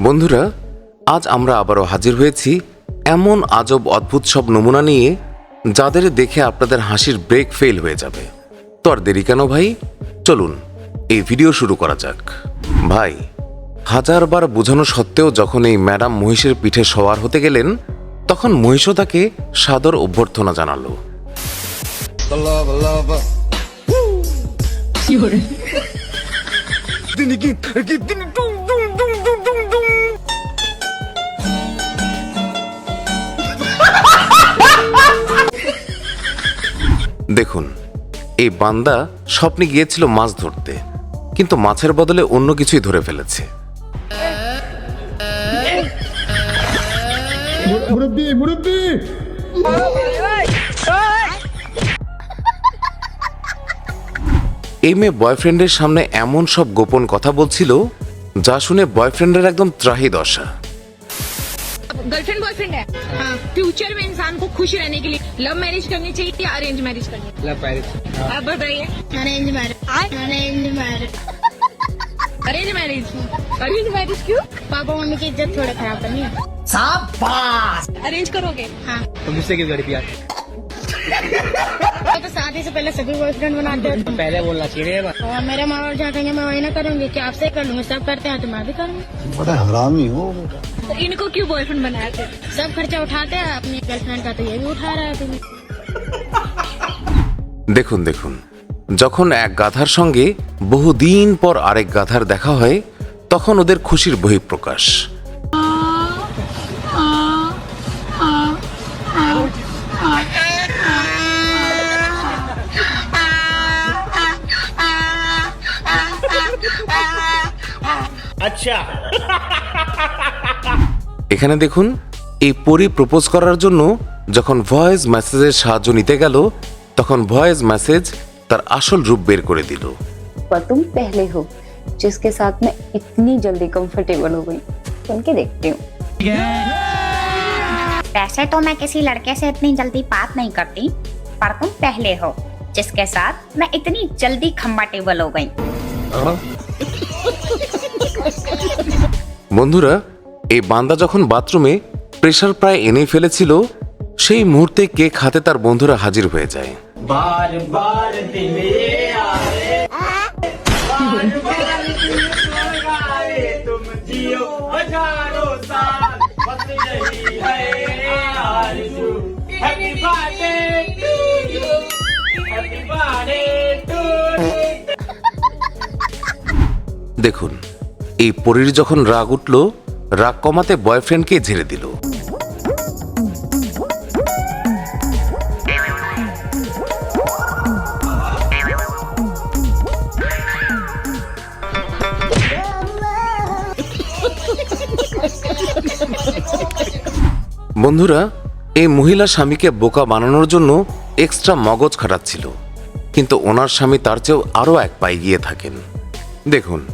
বন্ধুরা আজ আমরা আবারও হাজির হয়েছি এমন আজব অদ্ভুত সব নমুনা নিয়ে যাদের দেখে আপনাদের হাসির ব্রেক ফেল হয়ে যাবে তো আর দেরি কেন ভাই চলুন এই ভিডিও শুরু করা যাক ভাই হাজারবার বোঝানো সত্ত্বেও যখন এই ম্যাডাম মহিষের পিঠে সওয়ার হতে গেলেন তখন মহিষও তাকে সাদর অভ্যর্থনা জানালো দেখুন এই বান্দা স্বপ্নে গিয়েছিল মাছ ধরতে কিন্তু মাছের বদলে অন্য কিছুই ধরে ফেলেছে মুরব্বী মুরব্বী এই মেয়ে বয়ফ্রেন্ডের সামনে এমন সব গোপন কথা বলছিল যা শুনে বয়ফ্রেন্ডের একদম ত্রাহি দশা गर्लफ्रेंड बॉयफ्रेंड है हाँ फ्यूचर में इंसान को खुश रहने के लिए लव मैरिज करनी चाहिए या अरेंज मैरिज करनी चाहिए? लव मैरिज आप बताइए। Arrange marriage arrange marriage arrange marriage arrange marriage क्यों? पापा मम्मी की इज़्ज़त थोड़ा खराब करनी है। अरेंज करोगे? हाँ। तो मुझसे क्यों करी प्यार तो शादी से पहले सभी बॉयफ्रेंड बनाते हैं। पहले बोलना चाहिए बस और मेरे माँ बाप जहाँ कहेंगे मैं वही ना करूँगी कि आपसे कर लूँगी सब करते हैं तो मैं भी करूँगी। बड़ा हरामी हो बेटा तो इनको क्यों बॉयफ्रेंड बनाया थे सब खर्चा उठाते हैं अपनी गर्लफ्रेंड का तो ये भी उठा रहा है तुम्हें দেখুন দেখুন যখন এক গাধার সঙ্গে বহুদিন পর আরেক গাধার দেখা হয় তখন ওদের খুশির বহিঃপ্রকাশ अच्छा এখানে দেখুন এই পরি প্রপোজ করার জন্য যখন ভয়েস মেসেজের সাহায্য নিতে গেল তখন ভয়েস মেসেজ তার আসল রূপ বের করে দিল पर तुम पहले हो जिसके साथ मैं इतनी जल्दी कंफर्टेबल हो गई सुन के देखती हूँ वैसे तो मैं किसी लड़के से इतनी जल्दी बात नहीं करती पर तुम पहले हो जिसके साथ मैं इतनी जल्दी कंफर्टेबल हो गई বন্ধুরা এই বান্দা যখন বাথরুমে প্রেশার প্রায় এনে ফেলেছিল সেই মুহূর্তে কেক হাতে তার বন্ধুরা হাজির হয়ে যায়। দেখুন এই পরীর যখন রাগ উঠল রাগ কমাতে বয়ফ্রেন্ডকে ঝেড়ে দিল। বন্ধুরা, এই মহিলা স্বামীকে বোকা বানানোর জন্য এক্সট্রা মগজ খাটাচ্ছিল। কিন্তু ওনার স্বামী তার চেয়েও আরও এক পায়ে গিয়ে থাকেন। দেখুন।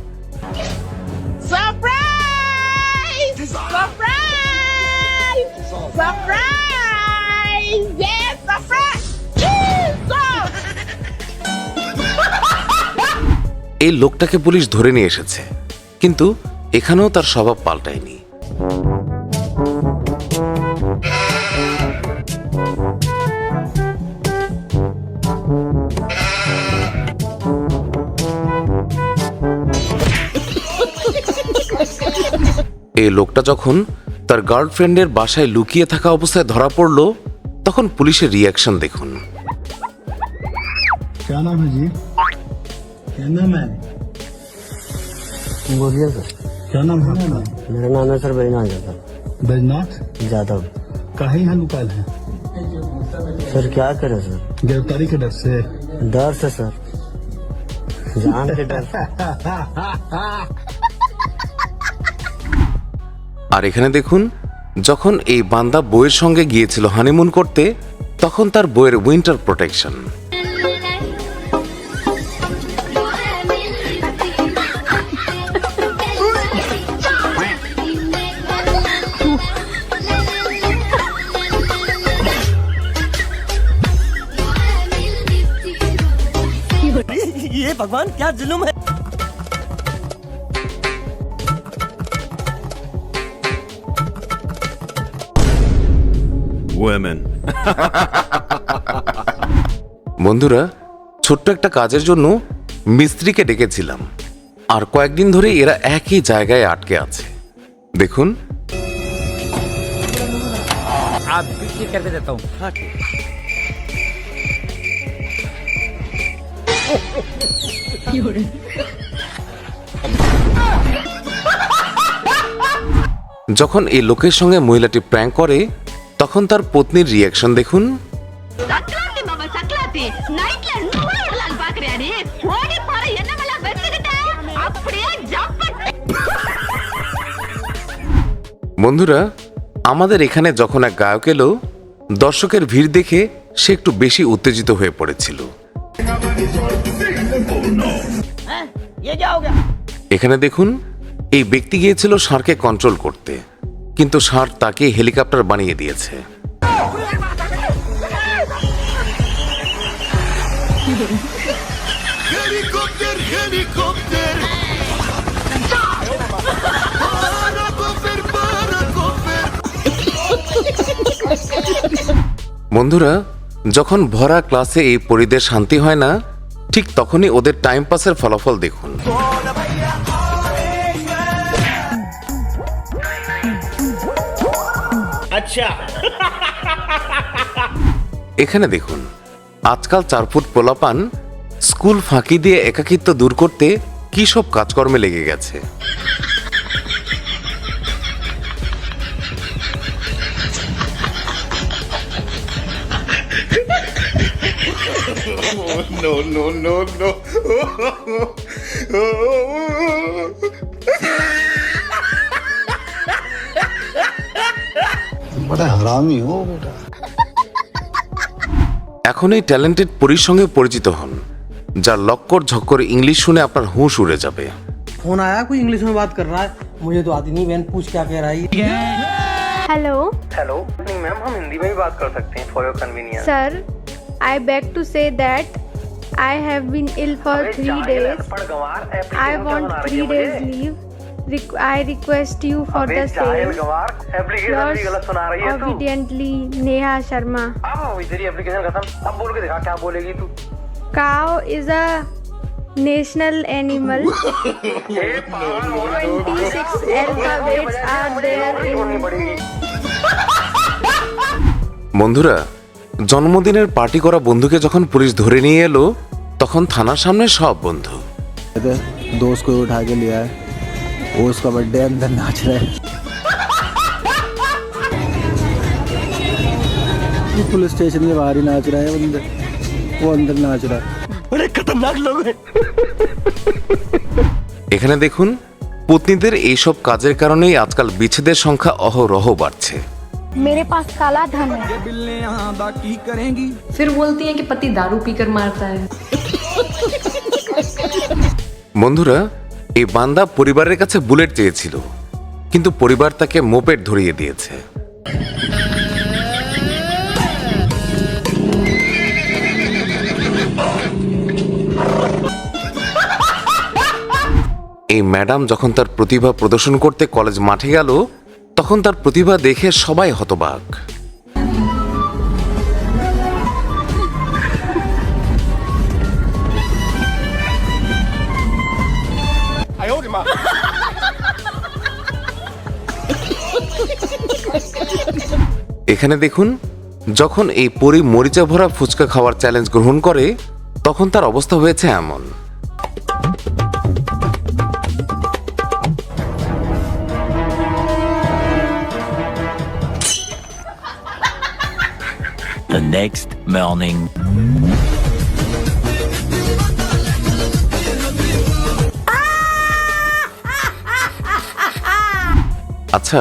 এই লোকটাকে পুলিশ ধরে নিয়ে এসেছে, কিন্তু এখানেও তার স্বভাব পাল্টায়নি। এই লোকটা যখন তার গার্লফ্রেন্ডের বাসায় লুকিয়ে থাকা অবস্থায় ধরা পড়ল তখন পুলিশের রিয়াকশন দেখুন क्या नाम है जी क्या नाम है बोलिए सर क्या नाम है आपका मेरा नाम है सर बैजनाथ यादव बैजनाथ यादव काहे यहाँ लुकाल है सर क्या करे सर गिरफ्तारी के डर से डर से सर जान के डर से আর এখানে দেখুন যখন এই বান্দা বইয়ের সঙ্গে গিয়েছিল হানিমুন করতে তখন তার বইয়ের উইন্টার প্রোটেকশন ये भगवान क्या जुल्म है women. বন্ধুরা ছোট্ট একটা কাজের জন্য মিস্ত্রিকে ডেকেছিলাম আর কয়েকদিন ধরে এরা একই জায়গায় আটকে আছে দেখুন आप पीछे करके देता हूँ যখন এই লোকের সঙ্গে মহিলাটি প্র্যাঙ্ক করে তখন তার পত্নীর রিয়াকশন দেখুন বন্ধুরা আমাদের এখানে যখন এক গায়ক এলো দর্শকের ভিড় দেখে সে একটু বেশি উত্তেজিত হয়ে পড়েছিল এখানে দেখুন এই ব্যক্তি গিয়েছিল ষাঁড়কে কন্ট্রোল করতে কিন্তু ষাঁড় তাকে হেলিকপ্টার বানিয়ে দিয়েছে। বন্ধুরা যখন ভরা ক্লাসে এই পরিদের শান্তি হয় না ঠিক তখনই ওদের টাইম পাসের ফলাফল দেখুন। এখানে দেখুন আজকাল চার ফুট পোলাপান স্কুল ফাঁকি দিয়ে একাকিত্ব দূর করতে কি সব কাজকর্মে লেগে গেছে। बड़ा हरामी हो बेटा এখন এই ট্যালেন্টেড পরীর সঙ্গে পরিচিত হন যার লক্কর ঝক্কর ইংলিশ শুনে আপনার হুঁশ উড়ে যাবে फोन आया कोई इंग्लिश में बात कर रहा है मुझे तो आती नहीं बहन पूछ क्या कह रहा है हेलो हेलो नहीं मैम हम हिंदी में भी बात कर सकते हैं for your convenience sir I beg to say that I have been ill for three days Ganwar I want three days leave I request you for the same. Yours obediently, Neha Sharma. Cow is a national animal. 26 alphabets are there in. বন্ধুরা জন্মদিনের party করা বন্ধুকে যখন police ধরে নিয়ে এলো তখন থানার সামনে সব বন্ধু দোস্ত উঠা কে লিয়া वो उसका बर्थडे अंदर नाच रहा है वो पुलिस स्टेशन के बाहर ही नाच रहा है अंदर वो अंदर नाच रहा है এখানে দেখুন পত্নীদের এইসব কাজের কারণেই আজকাল বিচ্ছেদের সংখ্যা অহরহ বাড়ছে मेरे पास काला धन है फिर बोलती है कि पति दारू पीकर मारता है বন্ধুরা এই বান্দা পরিবারের কাছে বুলেট চেয়েছিল, কিন্তু পরিবার তাকে মোপেট ধরিয়ে দিয়েছে। এই ম্যাডাম যখন তার প্রতিভা প্রদর্শন করতে কলেজ মাঠে গেল, তখন তার প্রতিভা দেখে সবাই হতবাক। এখানে দেখুন যখন এই পরি মরিচা ভরা ফুচকা খাওয়ার চ্যালেঞ্জ গ্রহণ করে তখন তার অবস্থা হয়েছে এমন The next morning. আচ্ছা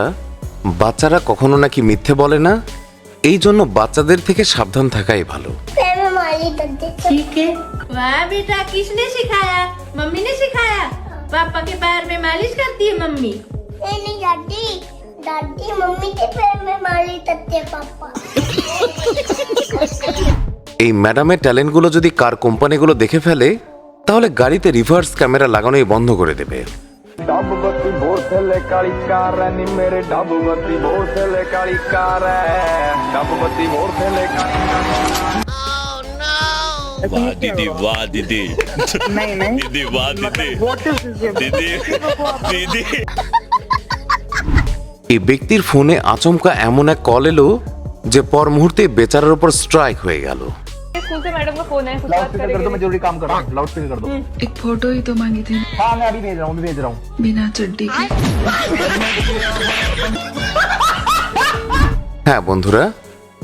বাচ্চারা কখনো নাকি মিথ্যে বলে না এই জন্য বাচ্চাদের থেকে সাবধান থাকাই ভালো ठीक है वाह बेटा किसने सिखाया मम्मी ने सिखाया पापा के पैर में मालिश करती है मम्मी नहीं दादी दादी मम्मी के पैर में माली करते पापा এই ম্যাডামের ট্যালেন্টগুলো যদি কার কোম্পানিগুলো দেখে ফেলে তাহলে গাড়িতে রিভার্স ক্যামেরা লাগানোই বন্ধ করে দেবে डबवती भोसले काली कार है नी मेरे डबवती भोसले काली कार है। डबवती भोसले वाह दीदी वाह दीदी। नहीं नहीं। दीदी वाह दीदी। दीदी दीदी। এই ব্যক্তির ফোনে আচমকা এমন এক কল এলো যে পর মুহূর্তে বেচারার উপর স্ট্রাইক হয়ে গেল। स्कूल से मैडम का फोन है कुछ बात कर दो मैं जरूरी काम कर रहा हूँ लाउड स्पीकर कर दो एक फोटो ही तो मांगी थी हाँ मैं अभी भेज रहा हूँ अभी भेज रहा हूँ बिना चड्डी के হ্যাঁ বন্ধুরা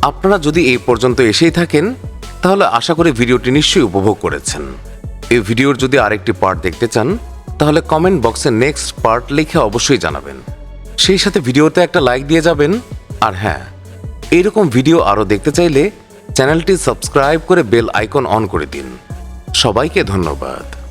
আপনারা যদি এই পর্যন্ত এসেই থাকেন তাহলে আশা করি ভিডিওটি নিশ্চয়ই উপভোগ করেছেন এই ভিডিওর যদি আরেকটি পার্ট দেখতে চান তাহলে কমেন্ট বক্সে নেক্সট পার্ট লিখে অবশ্যই জানাবেন সেই সাথে ভিডিওতে একটা লাইক দিয়ে যাবেন আর হ্যাঁ এইরকম ভিডিও আরও দেখতে চাইলে চ্যানেলটি সাবস্ক্রাইব করে বেল আইকন অন করে দিন। সবাইকে ধন্যবাদ।